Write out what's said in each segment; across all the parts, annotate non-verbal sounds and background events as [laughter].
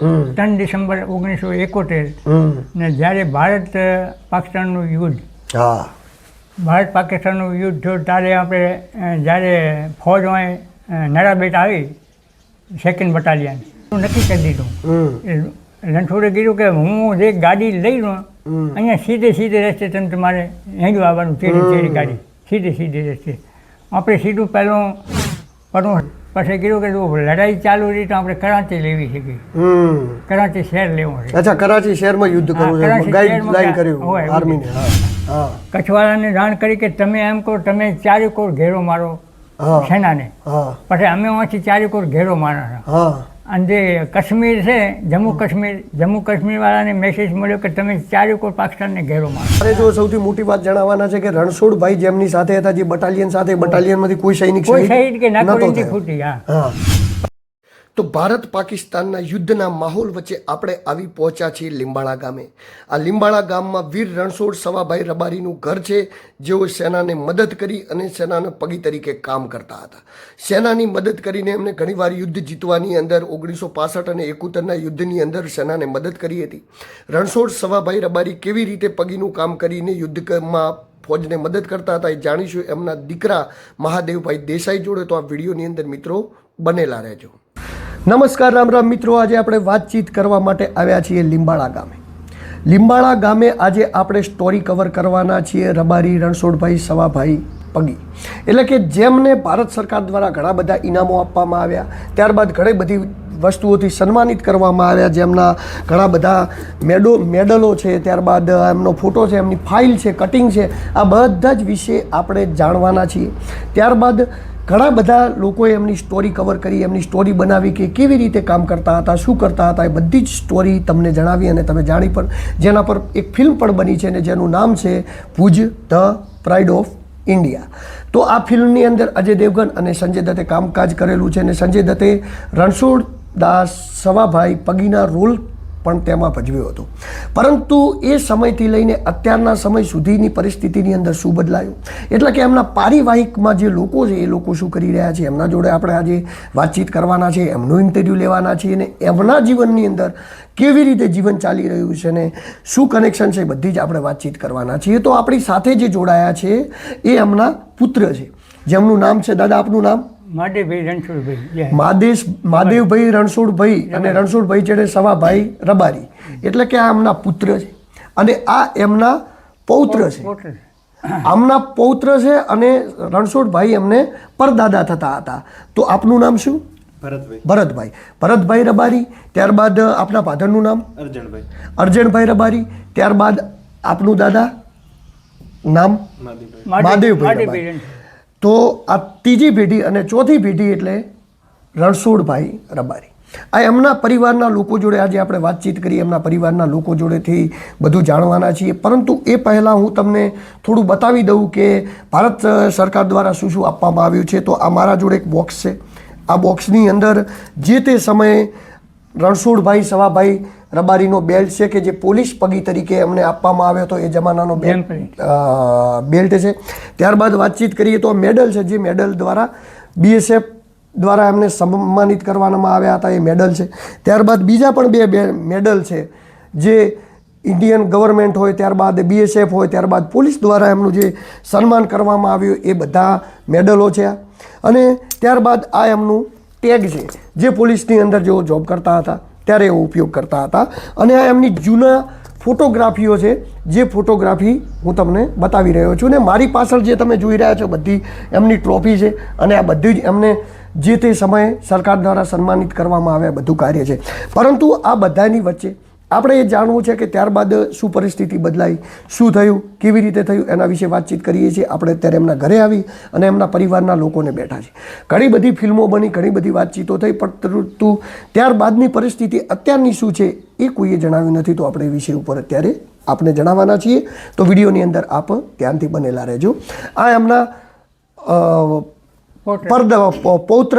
ત્રણ ડિસેમ્બર ઓગણીસો એકોતેર ને જ્યારે ભારત પાકિસ્તાનનું યુદ્ધ. ભારત પાકિસ્તાનનું યુદ્ધ થયું ત્યારે આપણે જ્યારે ફોજ હોય નડાબેટ આવી સેકન્ડ બટાલિયન નક્કી કરી દીધું. રણછોડે કીધું કે હું જે ગાડી લઈ લઉં અહીંયા સીધે સીધે રસ્તે તમે તમારે હેંડું આવવાનું ચેરી ચેરી ગાડી. સીધે સીધે રસ્તે. આપણે સીધું પહેલું પણ પછી કીધું કે લડાઈ ચાલુ રહી તો આપણે કરાંચી લેવી છે કે. કરાંચી શહેર લેવું છે. અચ્છા કરાંચી શહેરમાં યુદ્ધ કરવું છે. ગાઈડલાઈન કર્યું આર્મીને હા કચ્છવાળાને જાણ કરી કે તમે એમ કહો તમે ચારે કોર ઘેરો મારો સેનાને. પછી અમે ઓછી ચારે કોર ઘેરો હા. અને જે કાશ્મીર છે જમ્મુ કાશ્મીર જમ્મુ કાશ્મીરવાળાને મેસેજ મળ્યો કે તમે ચારે કોર પાકિસ્તાનને ઘેરો મારો. મારે જો સૌથી મોટી વાત જણાવવાના છે કે રણછોડભાઈ જેમની સાથે હતા જે બટાલિયન સાથે બટાલિયનમાંથી કોઈ સૈનિક કોઈ શહીદ કે નાકોરીથી ફૂટી હા. તો ભારત પાકિસ્તાનના યુદ્ધના માહોલ વચ્ચે આપણે આવી પહોંચ્યા છીએ લીંબાળા ગામે. આ લીંબાળા ગામમાં વીર રણછોડ સવાભાઈ રબારીનું ઘર છે, જેઓ સેનાને મદદ કરી અને સેનાના પગી તરીકે કામ કરતા હતા. સેનાની મદદ કરીને એમને ઘણીવાર યુદ્ધ જીતવાની અંદર ઓગણીસો પાસઠ અને એકોતેરના યુદ્ધની અંદર સેનાને મદદ કરી હતી. રણછોડ સવાભાઈ રબારી કેવી રીતે પગીનું કામ કરીને યુદ્ધમાં ફોજને મદદ કરતા હતા એ જાણીશું. એમના દીકરા મહાદેવભાઈ દેસાઈ જોડે તો આ વિડીયોની અંદર મિત્રો બનેલા રહેજો. નમસ્કાર, રામ રામ. મિત્રો, આજે આપણે વાતચીત કરવા માટે આવ્યા છીએ લીંબાળા ગામે. લીંબાળા ગામે આજે આપણે સ્ટોરી કવર કરવાના છીએ રબારી રણછોડભાઈ સવાભાઈ પગી. એટલે કે જેમને ભારત સરકાર દ્વારા ઘણા બધા ઇનામો આપવામાં આવ્યા, ત્યારબાદ ઘણી બધી વસ્તુઓથી સન્માનિત કરવામાં આવ્યા, જેમના ઘણા બધા મેડો, મેડલો છે, ત્યારબાદ એમનો ફોટો છે, એમની ફાઇલ છે કટિંગ છે, આ બધા જ વિશે આપણે જાણવાના છીએ. ત્યારબાદ ઘણા બધા લોકોએ એમની સ્ટોરી કવર કરી, એમની સ્ટોરી બનાવી કે કેવી રીતે કામ કરતા હતા, શું કરતા હતા, એ બધી જ સ્ટોરી તમને જણાવી અને તમે જાણી પણ જેના પર એક ફિલ્મ પણ બની છે અને જેનું નામ છે Bhuj the pride of India તો આ ફિલ્મની અંદર અજય દેવગન અને સંજય દત્તે કામકાજ કરેલું છે અને સંજય દત્તે રણછોડ દાસ સવાભાઈ પગીના રોલ પણ તેમાં ભજવ્યો હતો. પરંતુ એ સમયથી લઈને અત્યારના સમય સુધીની પરિસ્થિતિની અંદર શું બદલાયું? એટલે કે એમના પારિવાહિકમાં જે લોકો છે, એ લોકો શું કરી રહ્યા છે? એમના જોડે આપણે આજે વાતચીત કરવાના છે, એમનું ઇન્ટરવ્યૂ લેવાના છીએ અને એમના જીવનની અંદર કેવી રીતે જીવન ચાલી રહ્યું છે ને શું કનેક્શન છે બધી જ આપણે વાતચીત કરવાના છીએ. તો આપણી સાથે જે જોડાયા છે, એ એમના પુત્ર છે. જેમનું નામ છે, દાદા આપનું નામ? માધેભાઈ રણછોડભાઈ માદેશ મહાદેવભાઈ રણછોડભાઈ. અને રણછોડભાઈ. જેને સવાભાઈ રબારી. એટલે કે આ એમના પુત્ર છે. અને આ એમના પૌત્ર છે. આમના પૌત્ર છે અને રણછોડભાઈ એમને પરદાદા થતા હતા. તો આપનું નામ શું? ભરતભાઈ. ભરતભાઈ. ભરતભાઈ રબારી ત્યારબાદ આપના ફાધરનું નામ? અર્જણભાઈ. અર્જણભાઈ રબારી ત્યારબાદ આપનું દાદા? નામ? મહાદેવભાઈ. તો આ ત્રીજી પેઢી અને ચોથી પેઢી એટલે રણછોડભાઈ રબારી. આ એમના પરિવારના લોકો જોડે આજે આપણે વાતચીત કરી એમના પરિવારના લોકો જોડેથી બધું જાણવાના છીએ. પરંતુ એ પહેલાં હું તમને થોડું બતાવી દઉં કે ભારત સરકાર દ્વારા શું શું આપવામાં આવ્યું છે. તો આ મારા જોડે એક બોક્સ છે. આ બોક્સની અંદર જે તે સમયે રણછોડભાઈ, સવાભાઈ રબારીનો બેલ્ટ છે કે જે પોલીસ પગી તરીકે એમને આપવામાં આવ્યો હતો એ જમાનાનો બેલ્ટ બેલ્ટ. છે. ત્યારબાદ વાતચીત કરીએ તો મેડલ છે જે મેડલ દ્વારા બીએસએફ દ્વારા એમને સન્માનિત કરવામાં આવ્યા હતા એ મેડલ છે. ત્યારબાદ બીજા પણ બે બે મેડલ છે જે ઇન્ડિયન ગવર્મેન્ટ હોય ત્યારબાદ બીએસએફ હોય ત્યારબાદ પોલીસ દ્વારા એમનું જે સન્માન કરવામાં આવ્યું એ બધા મેડલો છે. અને ત્યારબાદ આ એમનું ટેગ છે જે પોલીસની અંદર જેઓ જોબ કરતા હતા. ત્યારે એવો ઉપયોગ કરતા હતા. અને આ એમની જૂના ફોટોગ્રાફીઓ છે, જે ફોટોગ્રાફી હું તમને બતાવી રહ્યો છું. ને મારી પાછળ જે તમે જોઈ રહ્યા છો, બધી એમની ટ્રોફી છે અને આ બધી જ એમને જે તે સમયે સરકાર દ્વારા સન્માનિત કરવામાં આવ્યા, બધું કાર્ય છે. પરંતુ આ બધાની વચ્ચે આપણે એ જાણવું છે કે ત્યારબાદ શું પરિસ્થિતિ બદલાઈ, શું થયું, કેવી રીતે થયું, એના વિશે વાતચીત કરીએ છીએ. આપણે અત્યારે એમના ઘરે આવી અને એમના પરિવારના લોકોને બેઠા છે ઘણી બધી ફિલ્મો બની, ઘણી બધી વાતચીતો થઈ, પરંતુ ત્યારબાદની પરિસ્થિતિ અત્યારની શું છે એ કોઈએ જણાવ્યું નથી, તો આપણે એ વિષય ઉપર અત્યારે આપણે જણાવવાના છીએ. તો વિડીયોની અંદર આપ ધ્યાનથી બનેલા રહેજો. આ એમના પરદ પૌત્ર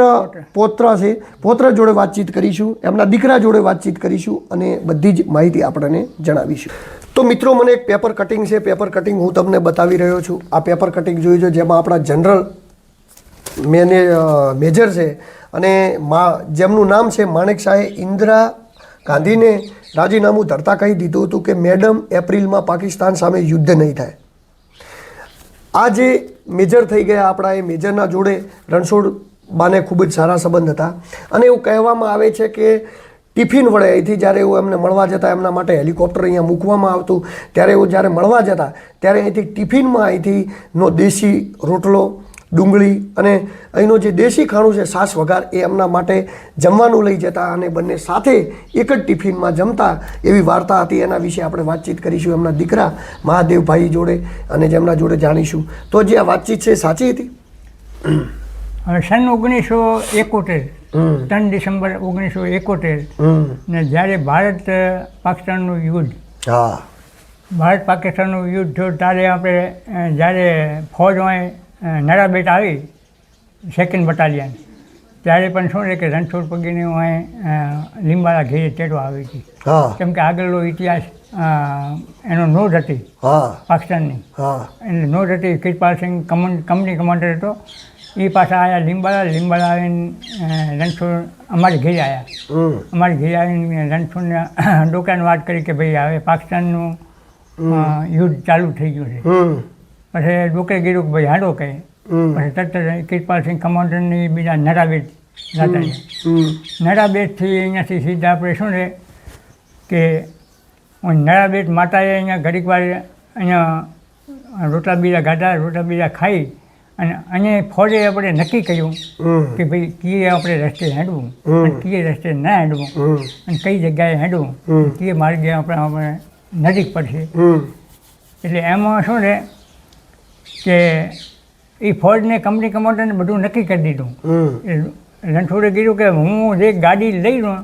પૌત્ર છે. પૌત્ર જોડે વાતચીત કરીશું એમના દીકરા જોડે વાતચીત કરીશું અને બધી જ માહિતી આપણને જણાવીશું. તો મિત્રો મને એક પેપર કટિંગ છે. પેપર કટિંગ હું તમને બતાવી રહ્યો છું. આ પેપર કટિંગ જોઈજો જેમાં આપણા જનરલ મેને મેજર છે અને મા જેમનું નામ છે માણેક શાહે ઇન્દિરા ગાંધીને રાજીનામું ધરતા કહી દીધું હતું કે મેડમ એપ્રિલમાં પાકિસ્તાન સામે યુદ્ધ નહીં થાય. આ જે મેજર થઈ ગયા આપણા એ મેજરના જોડે રણછોડ બાને ખૂબ જ સારા સંબંધ હતા. અને એવું કહેવામાં આવે છે કે ટિફિન વડે અહીંથી જ્યારે એવું એમને મળવા જતા, એમના માટે હેલિકોપ્ટર અહીંયા મૂકવામાં આવતું, ત્યારે એવું જ્યારે મળવા જતા, ત્યારે અહીંથી ટિફિનમાં અહીંથી નો દેશી રોટલો ડુંગળી અને અહીંનો જે દેશી ખાણું છે સાસ વઘાર એ એમના માટે જમવાનું લઈ જતા અને બંને સાથે એક જ ટિફિનમાં જમતા એવી વાર્તા હતી. એના વિશે આપણે વાતચીત કરીશું એમના દીકરા મહાદેવભાઈ જોડે અને જેમના જોડે જાણીશું. તો જે આ વાતચીત છે સાચી હતી? સન ઓગણીસો એકોતેર ત્રણ ડિસેમ્બર ઓગણીસો એકોતેર ને જ્યારે ભારત પાકિસ્તાનનું યુદ્ધ હા. ભારત પાકિસ્તાનનું યુદ્ધ થયું ત્યારે આપણે જ્યારે જ્યારે ફોજમાં નરાબેટ આવી સેકન્ડ બટાલિયન. ત્યારે પણ શું છે કે રણછોડ પગીને હું લીંબાળા ઘેરે તેડવા આવી હતી. કેમ કે આગળનો ઇતિહાસ એનો નોંધ હતી પાકિસ્તાનની. એટલે નોંધ હતી કિરપાલસિંહ કમન કંપની કમાન્ડર હતો. એ પાછા આવ્યા લીંબાળા લીંબાળા આવીને રણછોડ અમારી ઘેરે આવ્યા અમારે ઘેર આવીને રણછોડને દુકાન વાત કરી કે ભાઈ હવે પાકિસ્તાનનું યુદ્ધ ચાલુ થઈ ગયું છે. પછી ડોકે કીધું કે ભાઈ હાડો કહે પછી તરત કિરપાલસિંહ કમાન્ડરની બીજા નડાબેટ જતા નડાબેટથી અહીંયાથી સીધા આપણે શું છે કે નડાબેટ માતાએ અહીંયા ઘડીક વાર અહીંયા રોટલા બીજા ગાઢા રોટલા બીજા ખાઈ અને અહીંયા ફોજે આપણે નક્કી કર્યું કે ભાઈ કીએ આપણે રસ્તે હેડવું કીએ રસ્તે ના હેડવું અને કઈ જગ્યાએ હેડવું. કીએ માર્ગે આપણે આપણે નજીક પડશે. એટલે એમાં શું છે કે એ ફોજને કંપની કમાન્ડરને બધું નક્કી કરી દીધું. રણછોડે કીધું કે હું જે ગાડી લઈ લઉં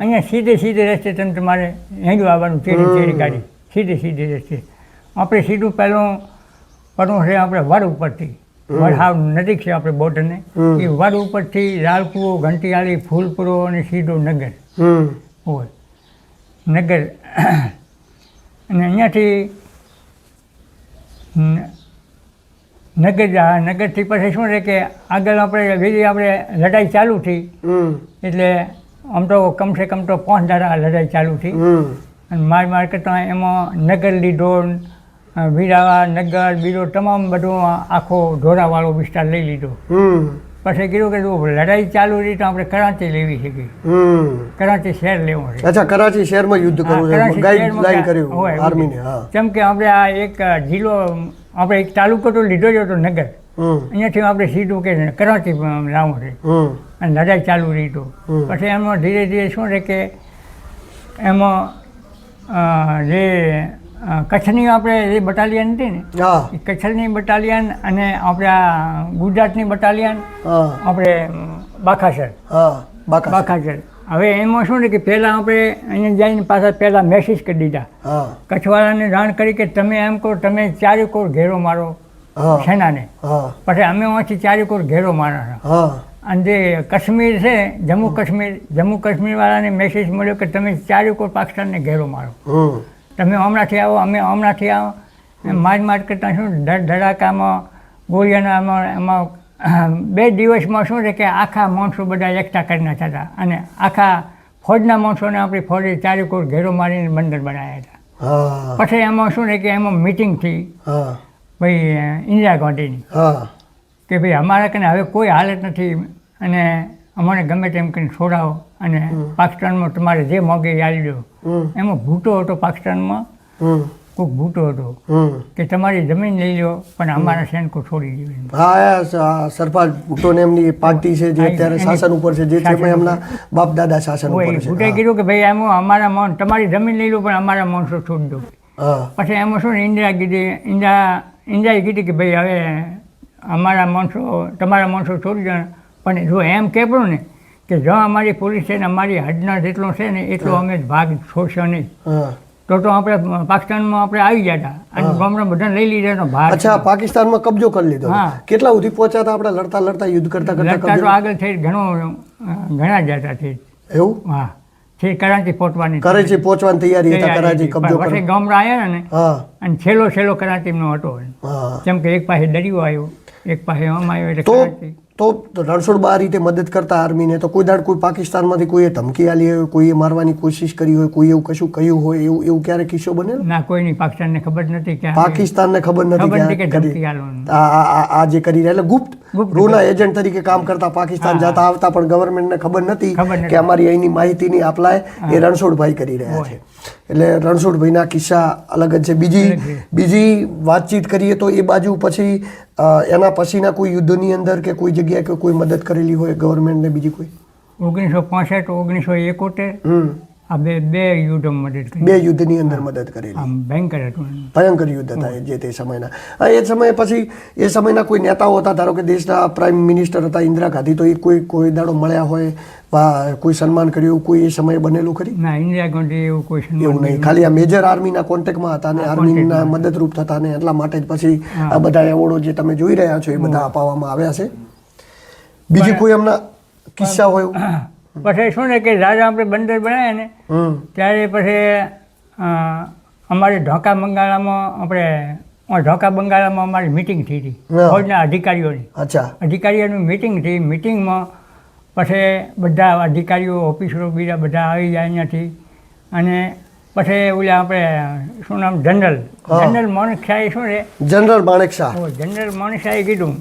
અહીંયા સીધે સીધે રસ્તે તમે તમારે હેંડું આવવાનું તેરી તેરી ગાડી. સીધે સીધે રસ્તે. આપણે સીધું પહેલું પડવું છે આપણે વડ ઉપરથી. વડ હાવ નજીક છે આપણે બોટને. એ વડ ઉપરથી લાલકુઓ ઘંટિયાળી ફૂલપુરો અને સીધો નગર હોય. નગર. અને અહીંયાથી નગર નગરથી પછી શું છે કે આગળ આપણે બીજી આપણે લડાઈ ચાલુ થઈ. એટલે આમ તો કમસે કમ તો પાંચ દાડા લડાઈ ચાલુ થઈ. અને માર માર કરતાં એમાં નગર લીધો વીરાવા નગર બીજો તમામ બધો આખો ઢોરાવાળો વિસ્તાર લઈ લીધો. હમ. પછી કીધું કે લડાઈ ચાલુ રહી તો આપણે કરાંચી લેવી છે કે? કરાંચી શહેર લેવું છે. અચ્છા કરાચી શહેરમાં યુદ્ધ કરવું કરાચી શહેરમાં કર્યું આર્મીને કેમ કે આપણે આ એક જિલ્લો આપણે એક તાલુકો તો લીધો જ હતો નગર. અહીંયાથી આપણે સીધું કે કરાચી લાવું છે અને લડાઈ ચાલુ રહી તો. પછી એમાં ધીરે ધીરે શું છે કે એમાં જે કચ્છની આપણે જે બટાલિયન હતી ને એ કચ્છની બટાલિયન અને આપણે આ ગુજરાતની બટાલિયન આપણે બાખાસર. બાકાસર હવે એમાં શું ને કે પહેલાં આપણે અહીંયા જઈને પાછા પહેલાં મેસેજ કરી દીધા. કચ્છવાળાને જાણ કરી કે તમે એમ કહો તમે ચારે કોર ઘેરો મારો સેનાને. પછી અમે અહીંથી ચારે કોર ઘેરો મારા અને જે કાશ્મીર છે જમ્મુ કાશ્મીર જમ્મુ કાશ્મીરવાળાને મેસેજ મળ્યો કે તમે ચારે કોર પાકિસ્તાનને ઘેરો મારો. તમે હમણાંથી આવો અમે હમણાંથી આવો. માર માર કરતા શું ધડાકામાં ગોળીઓના એમાં એમાં બે દિવસમાં શું છે કે આખા માણસો બધા એકઠા કરી નાખ્યા હતા અને આખા ફોજના માણસોને આપણી ફોજે ચારે કોર ઘેરો મારીને બંદર બનાવ્યા હતા. પછી એમાં શું છે કે એમાં મિટિંગ થઈ. ભાઈ ઇન્દિરા ગાંધીની. કે ભાઈ અમારા કને હવે કોઈ હાલત નથી અને અમને ગમે તેમ કરીને છોડાવો અને પાકિસ્તાનમાં તમારે જે મોગે યાદ દો. એમાં ભૂટો હતો પાકિસ્તાનમાં. કોઈક ભૂટો હતો કે તમારી જમીન લઈ લો પણ અમારા સૈનિકો છોડી દેવી હા સરપાલ ભુટ્ટોને એમની પાર્ટી છે જે અત્યારે શાસન ઉપર છે જે એમના બાપ દાદા શાસન ઉપર છે. ભૂટે કીધું કે ભાઈ એમ અમારા માણ તમારી જમીન લઈ લો પણ અમારા માણસો છોડી દો. પછી એમાં શું ને ઇન્દિરા કીધી ઇન્દિરા ઇન્દિરાએ કીધી કે ભાઈ હવે અમારા માણસો તમારા માણસો છોડી દો. પણ જો એમ કહેવું ને કે જો અમારી પોલીસ છે ને અમારી હદના જેટલો છે ને એટલો અમે ભાગ છોડશો નહીં. તો તો આપણે પાકિસ્તાનમાં આપણે આવી ગયા હતા. અને ગામડા બધાને લઈ લીધા તો ભાર અચ્છા પાકિસ્તાનમાં કબજો કરી લીધો. હા. કેટલા સુધી પહોંચ્યા હતા આપણે? લડતા લડતા યુદ્ધ કરતા કરતા તો આગળ થઈ ઘણો ઘણા જતા થઈ એવું? હા. છે કરાચી પહોંચવાની કરાચી પહોંચવાની તૈયારી હતા કરાચી કબજો પછી ગામડા આવ્યા ને અને છેલ્લો છેલ્લો કરાંચીનો હતો. કેમ કે એક પાસે દરિયો આવ્યો. એક પાસે આવ્યો એટલે તો કરાચી. તો રણછોડબા આ રીતે મદદ કરતા આર્મીને તો કોઈ દાડ કોઈ પાકિસ્તાનમાંથી કોઈએ ધમકી આલી હોય કોઈએ મારવાની કોશિશ કરી હોય કોઈ એવું કશું કહ્યું હોય એવું એવું ક્યારે કિસ્સો બને ના કોઈની પાકિસ્તાનને ખબર નથી કે પાકિસ્તાનને ખબર નથી કે આ જે કરી રહ્યા એટલે ગુપ્ત. રૂના એજન્ટ તરીકે કામ કરતા પાકિસ્તાન જતા આવતા પણ ગવર્મેન્ટને ખબર નથી. કે અમારી અહીંની માહિતીની આપલાય એ રણછોડભાઈ કરી રહ્યા છે. એટલે રણછોડભાઈના કિસ્સા અલગ જ છે. બીજી બીજી વાતચીત કરીએ તો એ બાજુ પછી એના પછીના કોઈ યુદ્ધની અંદર કે કોઈ જગ્યાએ કે કોઈ મદદ કરેલી હોય ગવર્મેન્ટને બીજી કોઈ? ઓગણીસો પાસઠ ઓગણીસો એકોતેર આ બે બે યુદ્ધ મદદ કરી. બે યુદ્ધની અંદર મદદ કરેલી. ભયંકર હતું ભયંકર યુદ્ધ હતા જે તે સમયના. આ એ સમયે પછી એ સમયના કોઈ નેતાઓ હતા ધારો કે દેશના પ્રાઇમ મિનિસ્ટર હતા ઇન્દિરા ગાંધી તો એ કોઈ કોઈ દાડો મળ્યા હોય કોઈ સન્માન કર્યું કોઈ એ સમયે બનેલું ખરી? ના ઇન્દિરા ગાંધી એવું કોઈ એવું નહીં. ખાલી આ મેજર આર્મીના કોન્ટેક્ટમાં હતા અને આર્મીના મદદરૂપ થતા ને એટલા માટે જ પછી આ બધા એવોર્ડો જે તમે જોઈ રહ્યા છો એ બધા અપાવવામાં આવ્યા છે. બીજી કોઈ એમના કિસ્સા હોય? [coughs] પછી શું ને કે રાજા આપણે બંદર બનાવ્યા ને ત્યારે પછી અમારે ઢોકા બંગાળામાં આપણે ઢોકા બંગાળામાં અમારી મિટિંગ થઈ હતી. ફોજના અધિકારીઓની. અચ્છા. અધિકારીઓની મિટિંગ થઈ મિટિંગમાં પછી બધા અધિકારીઓ ઓફિસરો બીજા બધા આવી જાય અહીંયાથી. અને પછી ઓલા આપણે શું નામ જનરલ. જનરલ માણેક શાહે શું છે? જનરલ માણેક શાહ જનરલ માણેક શાહે કીધું.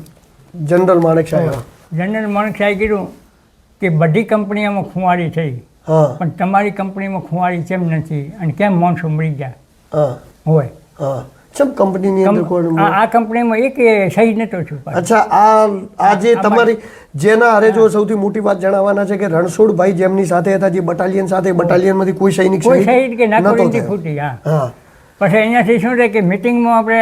જનરલ માણેક શાહ જનરલ માણેક શાહે કીધું કે બધી કંપનીઓમાં ખુવારી થઈ. પણ તમારી કંપનીમાં ખુવારી કેમ નથી અને કેમ માણસો મળી ગયા? હોય. ચમ કંપનીની અંદર આ કંપનીમાં એક શહીદ નતો છું અચ્છા આ આ જે તમારી જેના હારે જો સૌથી મોટી વાત જણાવવાના છે કે રણછોડભાઈ જેમની સાથે હતા જે બટાલિયન સાથે બટાલિયનમાંથી કોઈ સૈનિક કોઈ સૈનિક કે ના કોઈ ફૂટી હા. પછી અહીંયાથી શું છે કે મિટિંગમાં આપણે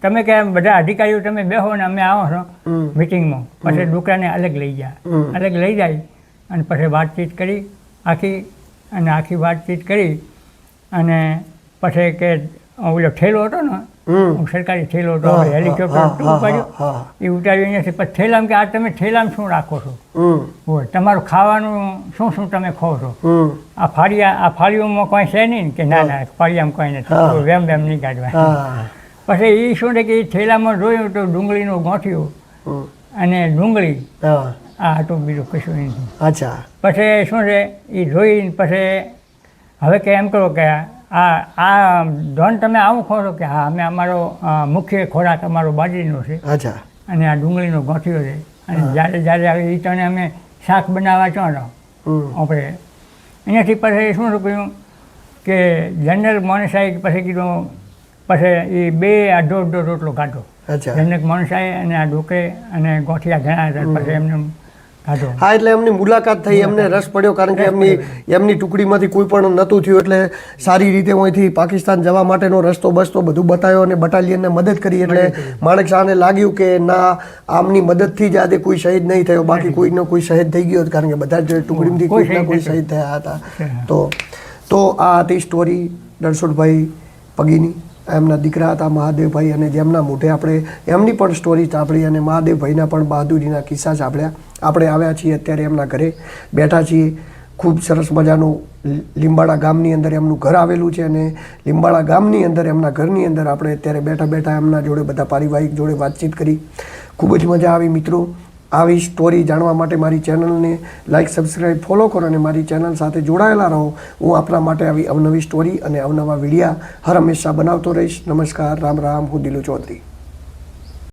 તમે કે બધા અધિકારીઓ તમે બેહો ને અમે આવો છો મિટિંગમાં પછી ડુકરાને અલગ લઈ ગયા અલગ લઈ જાય અને પછી વાતચીત કરી આખી અને આખી વાતચીત કરી અને પછી કે ઓલો ઠેલો હતો ને હમ. સરકારી થેલો હતો આપણે હેલિકોપ્ટર હા, હા, ઉપાડ્યું હા, એ ઉતાર્યું નથી પછી થેલામ કે આ તમે થેલામ શું રાખો છો? હોય તમારું ખાવાનું શું શું તમે ખો છો? આ ફાળિયા આ ફાળીઓમાં કોઈ છે નહીં કે ના ના ફાળિયામાં કોઈ હા. નથી વેમ વેમ નહીં કાઢવા. પછી એ શું છે કે એ થેલામાં જોયું તો ડુંગળીનું ગોઠ્યું. અને ડુંગળી. હા. આ હતું બીજું કશું નથી અચ્છા. પછી શું છે? એ જોઈને પછી હવે કે એમ કરો કે આ આ ધન તમે આવું ખો છો કે હા અમે અમારો મુખ્ય ખોરાક અમારો બાજરીનો છે. અચ્છા. અને આ ડુંગળીનો ગોઠિયો છે. અને જ્યારે જ્યારે આવે એ તને અમે શાક બનાવવા ચાલો આપણે અહીંયાથી પછી શું કહ્યું કે જનરલ મોનસાએ પછી કીધું પછી એ બે અડધો અડધો રોટલો કાઢો. જનક જનરલ અને આ ડોકરે અને ગોઠિયા ઘણા હતા. પછી એમને હા એટલે એમની મુલાકાત થઈ એમને રસ પડ્યો કારણ કે એમની એમની ટુકડીમાંથી કોઈ પણ નહોતું થયું એટલે સારી રીતે અહીંથી પાકિસ્તાન જવા માટેનો રસ્તો બસતો બધું બતાવ્યો અને બટાલિયનને મદદ કરી એટલે માણેક શાહને લાગ્યું કે ના આમની મદદથી જ આજે કોઈ શહીદ નહીં થયો બાકી કોઈનો કોઈ શહીદ થઈ ગયો કારણ કે બધા જ ટુકડીમાંથી કોઈ કોઈના કોઈ શહીદ થયા હતા. તો તો આ હતી સ્ટોરી રણછોડભાઈ પગીની. એમના દીકરા હતા મહાદેવભાઈ અને જેમના મોઢે આપણે એમની પણ સ્ટોરી સાંભળી અને મહાદેવભાઈના પણ બહાદુરીના કિસ્સા સાંભળ્યા. આપણે આવ્યા છીએ અત્યારે એમના ઘરે. બેઠા છીએ ખૂબ સરસ મજાનું લીંબાળા ગામની અંદર એમનું ઘર આવેલું છે અને લીંબાડા ગામની અંદર એમના ઘરની અંદર આપણે અત્યારે બેઠા બેઠા એમના જોડે બધા પારિવારિક જોડે વાતચીત કરી. ખૂબ જ મજા આવી મિત્રો. આવી સ્ટોરી જાણવા માટે મારી ચેનલને લાઇક સબસ્ક્રાઈબ ફોલો કરો અને મારી ચેનલ સાથે જોડાયેલા રહો. હું આપણા માટે આવી અવનવી સ્ટોરી અને અવનવા વિડીયા હર હંમેશા બનાવતો રહીશ. નમસ્કાર, રામ રામ, હું દિલુ ચૌધરી.